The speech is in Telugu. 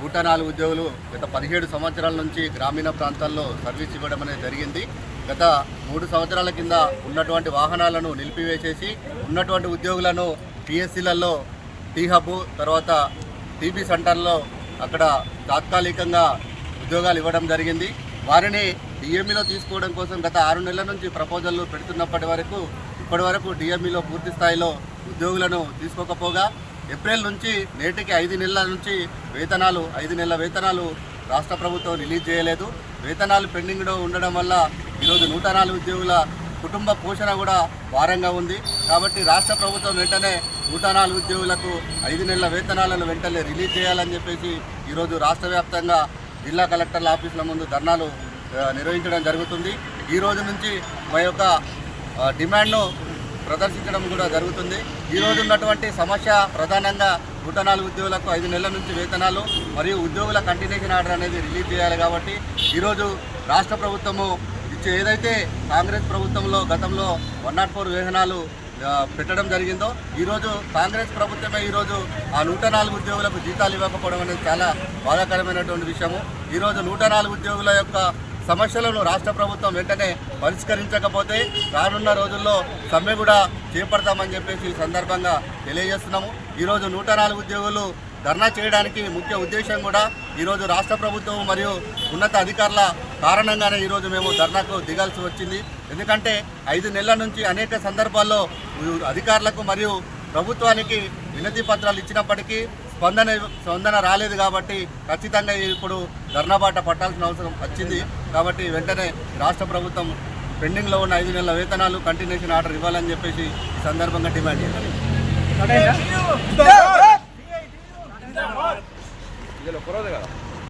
నూట నాలుగు ఉద్యోగులు గత పదిహేడు సంవత్సరాల నుంచి గ్రామీణ ప్రాంతాల్లో సర్వీస్ ఇవ్వడం అనేది జరిగింది. గత మూడు సంవత్సరాల కింద ఉన్నటువంటి వాహనాలను నిలిపివేసేసి ఉన్నటువంటి ఉద్యోగులను టీఎస్సీలలో టీ హబ్ తర్వాత టీబీ సెంటర్లో అక్కడ తాత్కాలికంగా ఉద్యోగాలు ఇవ్వడం జరిగింది. వారిని డిఎంఈలో తీసుకోవడం కోసం గత ఆరు నెలల నుంచి ప్రపోజల్లు పెడుతున్నప్పటి వరకు ఇప్పటి వరకు డిఎంఈలో పూర్తి స్థాయిలో ఉద్యోగులను తీసుకోకపోగా ఏప్రిల్ నుంచి నేటికి ఐదు నెలల నుంచి వేతనాలు ఐదు నెలల వేతనాలు రాష్ట్ర ప్రభుత్వం రిలీజ్ చేయలేదు. వేతనాలు పెండింగ్లో ఉండడం వల్ల ఈరోజు నూట నాలుగు ఉద్యోగుల కుటుంబ పోషణ కూడా భారంగా ఉంది. కాబట్టి రాష్ట్ర ప్రభుత్వం వెంటనే నూట నాలుగు ఉద్యోగులకు ఐదు నెలల వేతనాలను వెంటనే రిలీజ్ చేయాలని చెప్పేసి ఈరోజు రాష్ట్ర వ్యాప్తంగా జిల్లా కలెక్టర్ల ఆఫీసుల ముందు ధర్నాలు నిర్వహించడం జరుగుతుంది. ఈ రోజు నుంచి మా యొక్క డిమాండ్ను ప్రదర్శించడం కూడా జరుగుతుంది. ఈ ఉన్నటువంటి సమస్య ప్రధానంగా నూట నాలుగు ఉద్యోగులకు ఐదు నెలల నుంచి వేతనాలు మరియు ఉద్యోగుల కంటిన్యూషన్ ఆర్డర్ అనేది రిలీజ్ చేయాలి కాబట్టి ఈరోజు రాష్ట్ర ప్రభుత్వము ఇచ్చే ఏదైతే కాంగ్రెస్ ప్రభుత్వంలో గతంలో వన్ నాట్ ఫోర్ వేతనాలు పెట్టడం జరిగిందో ఈరోజు కాంగ్రెస్ ప్రభుత్వమే ఈరోజు ఆ నూట నాలుగు ఉద్యోగులకు జీతాలు ఇవ్వకపోవడం అనేది చాలా బాధాకరమైనటువంటి విషయము. ఈరోజు నూట నాలుగు ఉద్యోగుల యొక్క సమస్యలను రాష్ట్ర ప్రభుత్వం వెంటనే పరిష్కరించకపోతే రానున్న రోజుల్లో సమ్మె కూడా చేపడతామని చెప్పేసి ఈ సందర్భంగా తెలియజేస్తున్నాము. ఈరోజు నూట నాలుగు ఉద్యోగులు ధర్నా చేయడానికి ముఖ్య ఉద్దేశం కూడా ఈరోజు రాష్ట్ర ప్రభుత్వం మరియు ఉన్నత అధికారుల కారణంగానే ఈరోజు మేము ధర్నాకు దిగాల్సి వచ్చింది. ఎందుకంటే ఐదు నెలల నుంచి అనేక సందర్భాల్లో అధికారులకు మరియు ప్రభుత్వానికి వినతి పత్రాలు ఇచ్చినప్పటికీ స్పందన స్పందన రాలేదు కాబట్టి ఖచ్చితంగా ఇప్పుడు ధర్నా బాట పట్టాల్సిన అవసరం వచ్చింది. కాబట్టి వెంటనే రాష్ట్ర ప్రభుత్వం పెండింగ్లో ఉన్న ఐదు నెలల వేతనాలు కంటిన్యూషన్ ఆర్డర్ ఇవ్వాలని చెప్పేసి ఈ సందర్భంగా డిమాండ్ చేయాలి